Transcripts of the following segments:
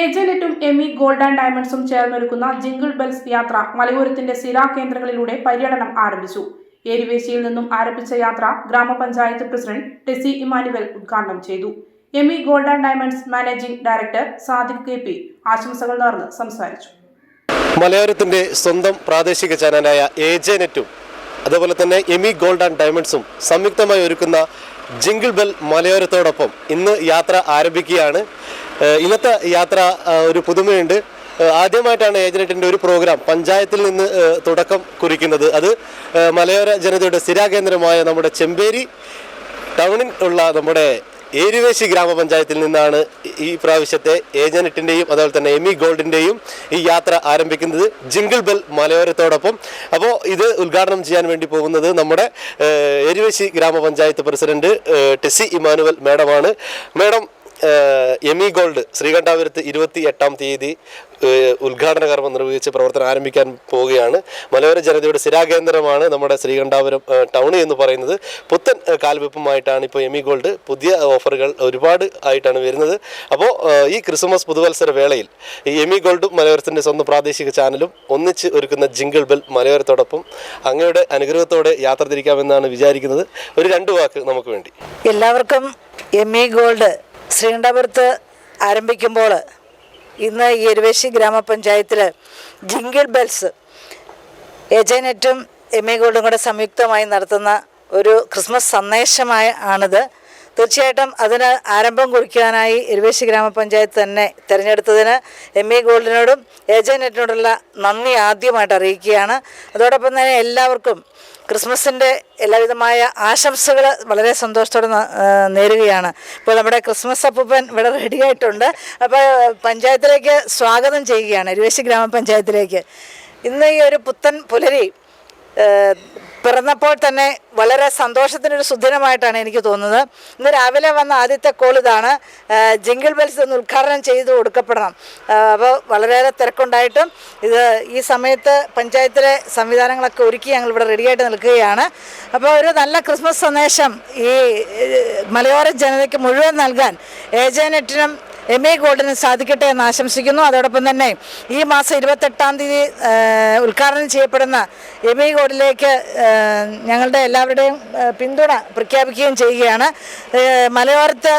ഏജനെറ്റും Emi gold and ഡയമണ്ട്സും ചേർന്നൊരുക്കുന്ന jingle bells യാത്ര മലയോരത്തിന്റെ ശിലാകേന്ദ്രങ്ങളിലൂടെ പര്യടനം ആരംഭിച്ചു. ഏരിവേശിയിൽ നിന്നും ആരംഭിച്ച യാത്ര ഗ്രാമപഞ്ചായത്ത് പ്രസിഡന്റ് ടെസി ഇമാനുവൽ ഉദ്ഘാടനം ചെയ്തു. Emi gold and diamonds managing director Sadiq K P ആശംസകൾ നേർന്ന് സംസാരിച്ചു. മലയോരത്തിന്റെ സ്വന്തം പ്രാദേശിക ചാനലായ ഏജനെറ്റും അതുപോലെ തന്നെ എമി ഗോൾഡ് ആൻഡ് ഡയമണ്ട്സും സംയുക്തമായി ഒരുക്കുന്ന ജിംഗിൾ ബെൽ മലയോരത്തോടൊപ്പം ഇന്ന് യാത്ര ആരംഭിക്കുകയാണ്. ഇന്നത്തെ യാത്ര ഒരു പുതുമയുണ്ട്. ആദ്യമായിട്ടാണ് ഏജനെറ്റിന്റെ ഒരു പ്രോഗ്രാം പഞ്ചായത്തിൽ നിന്ന് തുടക്കം കുറിക്കുന്നത്. അത് മലയോര ജനതയുടെ സ്ഥിരാകേന്ദ്രമായ നമ്മുടെ ചെമ്പേരി ടൗണിൽ ഉള്ള നമ്മുടെ ഏരുവേശി ഗ്രാമപഞ്ചായത്തിൽ നിന്നാണ് ഈ പ്രാവശ്യത്തെ ഏജനറ്റിന്റെയും അതുപോലെ തന്നെ എമി ഗോൾഡിന്റെയും ഈ യാത്ര ആരംഭിക്കുന്നത് ജിംഗിൾ ബെൽ മലയോരത്തോടൊപ്പം. അപ്പോൾ ഇത് ഉദ്ഘാടനം ചെയ്യാൻ വേണ്ടി പോകുന്നത് നമ്മുടെ ഏരുവേശി ഗ്രാമപഞ്ചായത്ത് പ്രസിഡന്റ് ടെസി ഇമാനുവൽ മാഡമാണ്. മേഡം എമി ഗോൾഡ് ശ്രീകണ്ഠാപുരത്ത് ഇരുപത്തി എട്ടാം തീയതി ഉദ്ഘാടന കർമ്മം നിർവഹിച്ച് പ്രവർത്തനം ആരംഭിക്കാൻ പോവുകയാണ്. മലയോര ജനതയുടെ സ്ഥിരാകേന്ദ്രമാണ് നമ്മുടെ ശ്രീകണ്ഠാപുരം ടൗൺ എന്ന് പറയുന്നത്. പുത്തൻ കാൽവെപ്പുമായിട്ടാണ് ഇപ്പോൾ എമി ഗോൾഡ് പുതിയ ഓഫറുകൾ ഒരുപാട് ആയിട്ടാണ് വരുന്നത്. അപ്പോൾ ഈ ക്രിസ്മസ് പുതുവത്സര വേളയിൽ ഈ എമി ഗോൾഡും മലയോരത്തിന്റെ സ്വന്തം പ്രാദേശിക ചാനലും ഒന്നിച്ച് ഒരുക്കുന്ന ജിംഗിൾ ബെൽ മലയോരത്തോടൊപ്പം അങ്ങയുടെ അനുഗ്രഹത്തോടെ യാത്ര തിരിക്കാമെന്നാണ് വിചാരിക്കുന്നത്. ഒരു രണ്ട് വാക്ക് നമുക്ക് വേണ്ടി. എല്ലാവർക്കും എം ഇ ഗോൾഡ് ശ്രീകണ്ഠപുരത്ത് ആരംഭിക്കുമ്പോൾ ഇന്ന് ഈ എരുവേശി ഗ്രാമപഞ്ചായത്തിൽ ജിങ്കിൾ ബെൽസ് ഏജനെറ്റും എം എ ഗോൾഡും കൂടെ സംയുക്തമായി നടത്തുന്ന ഒരു ക്രിസ്മസ് സന്ദേശമായ ആണിത്. തീർച്ചയായിട്ടും അതിന് ആരംഭം കുറിക്കാനായി എരുവേശി ഗ്രാമപഞ്ചായത്ത് തന്നെ തിരഞ്ഞെടുത്തതിന് എം എ ഗോൾഡിനോടും ഏജനെറ്റിനോടുള്ള നന്ദി ആദ്യമായിട്ട് അറിയിക്കുകയാണ്. അതോടൊപ്പം തന്നെ എല്ലാവർക്കും ക്രിസ്മസിന്റെ എല്ലാവിധമായ ആശംസകൾ വളരെ സന്തോഷത്തോടെ നേരുകയാണ്. ഇപ്പോൾ നമ്മുടെ ക്രിസ്മസ് അപ്പൂപ്പൻ ഇവിടെ റെഡിയായിട്ടുണ്ട് അപ്പോൾ പഞ്ചായത്തിലേക്ക് സ്വാഗതം ചെയ്യുകയാണ് ഇരുവേശി ഗ്രാമപഞ്ചായത്തിലേക്ക്. ഇന്ന് ഈ ഒരു പുത്തൻ പുലരി പിറന്നപ്പോൾ തന്നെ വളരെ സന്തോഷത്തിനൊരു സുദിനമായിട്ടാണ് എനിക്ക് തോന്നുന്നത്. ഇന്ന് രാവിലെ വന്ന ആദ്യത്തെ കോൾ ഇതാണ്. ജിങ്കിൾ ബെൽസ് ഒന്ന് ഉദ്ഘാടനം ചെയ്ത് കൊടുക്കപ്പെടണം. അപ്പോൾ വളരെയേറെ തിരക്കുണ്ടായിട്ടും ഇത് ഈ സമയത്ത് പഞ്ചായത്തിലെ സംവിധാനങ്ങളൊക്കെ ഒരുക്കി ഞങ്ങൾ ഇവിടെ റെഡിയായിട്ട് നിൽക്കുകയാണ്. അപ്പോൾ ഒരു നല്ല ക്രിസ്മസ് സന്ദേശം ഈ മലയോര ജനതയ്ക്ക് മുഴുവൻ നൽകാൻ ഏജനെറ്റിനും എം എ ഗോൾഡിന് സാധിക്കട്ടെ എന്ന് ആശംസിക്കുന്നു. അതോടൊപ്പം തന്നെ ഈ മാസം ഇരുപത്തെട്ടാം തീയതി ഉദ്ഘാടനം ചെയ്യപ്പെടുന്ന എം എ ഗോൾഡിലേക്ക് ഞങ്ങളുടെ എല്ലാവരുടെയും പിന്തുണ പ്രഖ്യാപിക്കുകയും ചെയ്യുകയാണ്. മലയോരത്ത്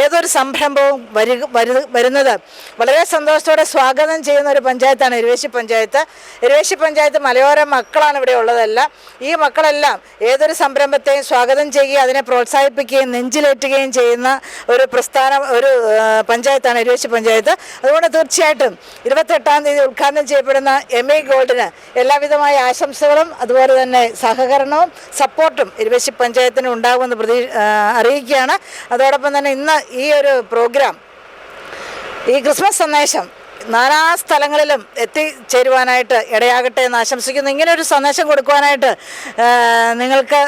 ഏതൊരു സംരംഭവും വരു വരു വരുന്നത് വളരെ സന്തോഷത്തോടെ സ്വാഗതം ചെയ്യുന്ന ഒരു പഞ്ചായത്താണ് എരുവേശി പഞ്ചായത്ത്. എരുവേശി പഞ്ചായത്ത് മലയോര മക്കളാണ് ഇവിടെ ഉള്ളതെല്ലാം. ഈ മക്കളെല്ലാം ഏതൊരു സംരംഭത്തെയും സ്വാഗതം ചെയ്യുകയും അതിനെ പ്രോത്സാഹിപ്പിക്കുകയും നെഞ്ചിലേറ്റുകയും ചെയ്യുന്ന ഒരു പ്രസ്ഥാനം ഒരു പഞ്ചായത്താണ് എരുവേശി പഞ്ചായത്ത്. അതുകൊണ്ട് തീർച്ചയായിട്ടും ഇരുപത്തെട്ടാം തീയതി ഉദ്ഘാടനം ചെയ്യപ്പെടുന്ന എം എ ഗോൾഡിന് എല്ലാവിധമായ ആശംസകളും അതുപോലെ തന്നെ സഹകരണവും സപ്പോർട്ടും ഇരുവേശി പഞ്ചായത്തിന് ഉണ്ടാകുമെന്ന് പ്രതീ അറിയിക്കുകയാണ്. അതോടൊപ്പം തന്നെ ഇന്ന് ഈ ഒരു പ്രോഗ്രാം ഈ ക്രിസ്മസ് സന്ദേശം നാനാ സ്ഥലങ്ങളിലും എത്തിച്ചേരുവാനായിട്ട് ഇടയാകട്ടെ എന്ന് ആശംസിക്കുന്നു. ഇങ്ങനെ ഒരു സന്ദേശം കൊടുക്കുവാനായിട്ട് നിങ്ങൾക്ക്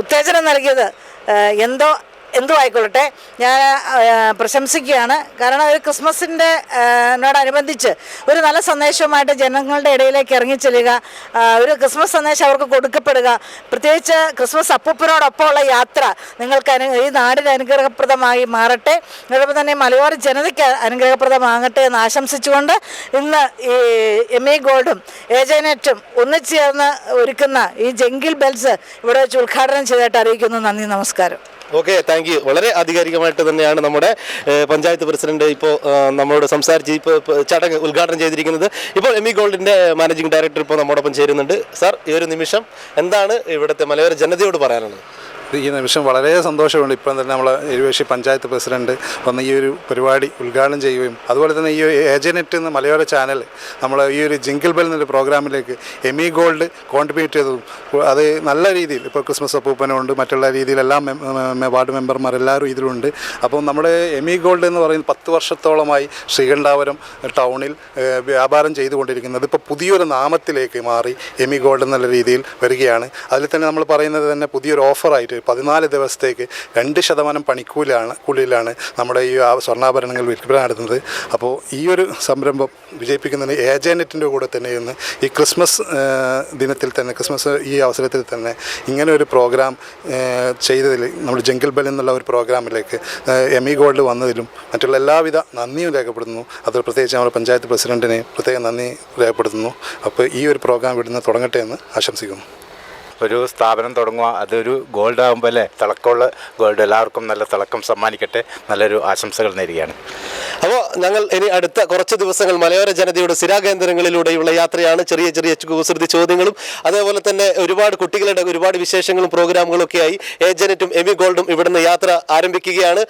ഉത്തേജനം നൽകിയത് എന്തോ എന്തോ ആയിക്കൊള്ളട്ടെ ഞാൻ പ്രശംസിക്കുകയാണ്. കാരണം ഒരു ക്രിസ്മസിന്റെ നോടനുബന്ധിച്ച് ഒരു നല്ല സന്ദേശവുമായിട്ട് ജനങ്ങളുടെ ഇടയിലേക്ക് ഇറങ്ങിച്ചെല്ലുക ഒരു ക്രിസ്മസ് സന്ദേശം അവർക്ക് കൊടുക്കപ്പെടുക പ്രത്യേകിച്ച് ക്രിസ്മസ് അപ്പൂപ്പനോടൊപ്പമുള്ള യാത്ര നിങ്ങൾക്ക് അനു ഈ നാടിന് അനുഗ്രഹപ്രദമായി മാറട്ടെ. അതോടൊപ്പം തന്നെ മലയോര ജനതയ്ക്ക് അനുഗ്രഹപ്രദമാകട്ടെ എന്ന് ആശംസിച്ചുകൊണ്ട് ഇന്ന് ഈ എം എ ഗോൾഡും ഏജനെറ്റും ഒന്നിച്ചേർന്ന് ഒരുക്കുന്ന ഈ ജംഗിൾ ബെൽസ് ഇവിടെ വെച്ച് ഉദ്ഘാടനം ചെയ്തതായിട്ട് അറിയിക്കുന്നു. നന്ദി നമസ്കാരം. ഓക്കെ താങ്ക് യു വളരെ ആധികാരികമായിട്ട് തന്നെയാണ് നമ്മുടെ പഞ്ചായത്ത് പ്രസിഡന്റ് ഇപ്പോൾ നമ്മളോട് സംസാരിച്ച് ഇപ്പോൾ ചടങ്ങ് ഉദ്ഘാടനം ചെയ്തിരിക്കുന്നത്. ഇപ്പോൾ എം ഇ മാനേജിംഗ് ഡയറക്ടർ ഇപ്പോൾ നമ്മോടൊപ്പം ചേരുന്നുണ്ട്. സാർ ഈ ഒരു നിമിഷം എന്താണ് ഇവിടുത്തെ മലയോര ജനതയോട് പറയാനുള്ളത്? ഈ നിമിഷം വളരെ സന്തോഷമുണ്ട്. ഇപ്പം തന്നെ നമ്മൾ എരുവേശി പഞ്ചായത്ത് പ്രസിഡന്റ് വന്ന് ഈ ഒരു പരിപാടി ഉദ്ഘാടനം ചെയ്യുകയും അതുപോലെ തന്നെ ഈ ഏജനെറ്റ് എന്ന മലയോര ചാനൽ നമ്മൾ ഈ ഒരു ജിങ്കിൾ ബെൽ എന്നൊരു പ്രോഗ്രാമിലേക്ക് എമി ഗോൾഡ് കോൺട്രിബ്യൂട്ട് ചെയ്തതും അത് നല്ല രീതിയിൽ ഇപ്പോൾ ക്രിസ്മസ് അപ്പൂപ്പനുണ്ട് മറ്റുള്ള രീതിയിലെല്ലാം വാർഡ് മെമ്പർമാർ എല്ലാവരും ഇതിലുണ്ട്. അപ്പം നമ്മുടെ എമി ഗോൾഡ് എന്ന് പറയുന്നത് പത്ത് വർഷത്തോളമായി ശ്രീകണ്ഠാപുരം ടൗണിൽ വ്യാപാരം ചെയ്തുകൊണ്ടിരിക്കുന്നത് ഇപ്പോൾ പുതിയൊരു നാമത്തിലേക്ക് മാറി എമി ഗോൾഡ് എന്നുള്ള രീതിയിൽ വരികയാണ്. അതിൽ തന്നെ നമ്മൾ പറയുന്നത് തന്നെ പുതിയൊരു ഓഫറായിട്ട് വേണ്ടിയിട്ട് പതിനാല് ദിവസത്തേക്ക് രണ്ട് ശതമാനം പണിക്കൂലാണ് കൂലിയിലാണ് നമ്മുടെ ഈ സ്വർണാഭരണങ്ങൾ വിൽപ്പന നടത്തുന്നത്. അപ്പോൾ ഈ ഒരു സംരംഭം വിജയിപ്പിക്കുന്നതിന് ഏജനറ്റിന്റെ കൂടെ തന്നെ ഇന്ന് ഈ ക്രിസ്മസ് ദിനത്തിൽ തന്നെ ക്രിസ്മസ് ഈ അവസരത്തിൽ തന്നെ ഇങ്ങനെ ഒരു പ്രോഗ്രാം ചെയ്തതിൽ നമ്മൾ ജംഗിൾ ബെൽ എന്നുള്ള ഒരു പ്രോഗ്രാമിലേക്ക് എം ഇ ഗോൾഡ് വന്നതിലും മറ്റുള്ള എല്ലാവിധ നന്ദിയും രേഖപ്പെടുത്തുന്നു. അത് പ്രത്യേകിച്ച് നമ്മുടെ പഞ്ചായത്ത് പ്രസിഡന്റിനെ പ്രത്യേകം നന്ദി രേഖപ്പെടുത്തുന്നു. അപ്പോൾ ഈ ഒരു പ്രോഗ്രാം ഇവിടുന്ന് തുടങ്ങട്ടെ എന്ന് ആശംസിക്കുന്നു. ഒരു സ്ഥാപനം തുടങ്ങുക അതൊരു ഗോൾഡ് ആകുമ്പോൾ അല്ലേ? തിളക്കമുള്ള ഗോൾഡ് എല്ലാവർക്കും നല്ല തിളക്കം സമ്മാനിക്കട്ടെ. നല്ലൊരു ആശംസകൾ നേരുകയാണ്. അപ്പോൾ ഞങ്ങൾ ഇനി അടുത്ത കുറച്ച് ദിവസങ്ങൾ മലയോര ജനതയുടെ സ്ഥിരാകേന്ദ്രങ്ങളിലൂടെയുള്ള യാത്രയാണ് ചെറിയ ചെറിയ കുസൃതി ചോദ്യങ്ങളും അതേപോലെ തന്നെ ഒരുപാട് കുട്ടികളുടെ ഒരുപാട് വിശേഷങ്ങളും പ്രോഗ്രാമുകളും ഒക്കെയായി ഏജനറ്റും എമി ഗോൾഡും ഇവിടുന്ന് യാത്ര ആരംഭിക്കുകയാണ്.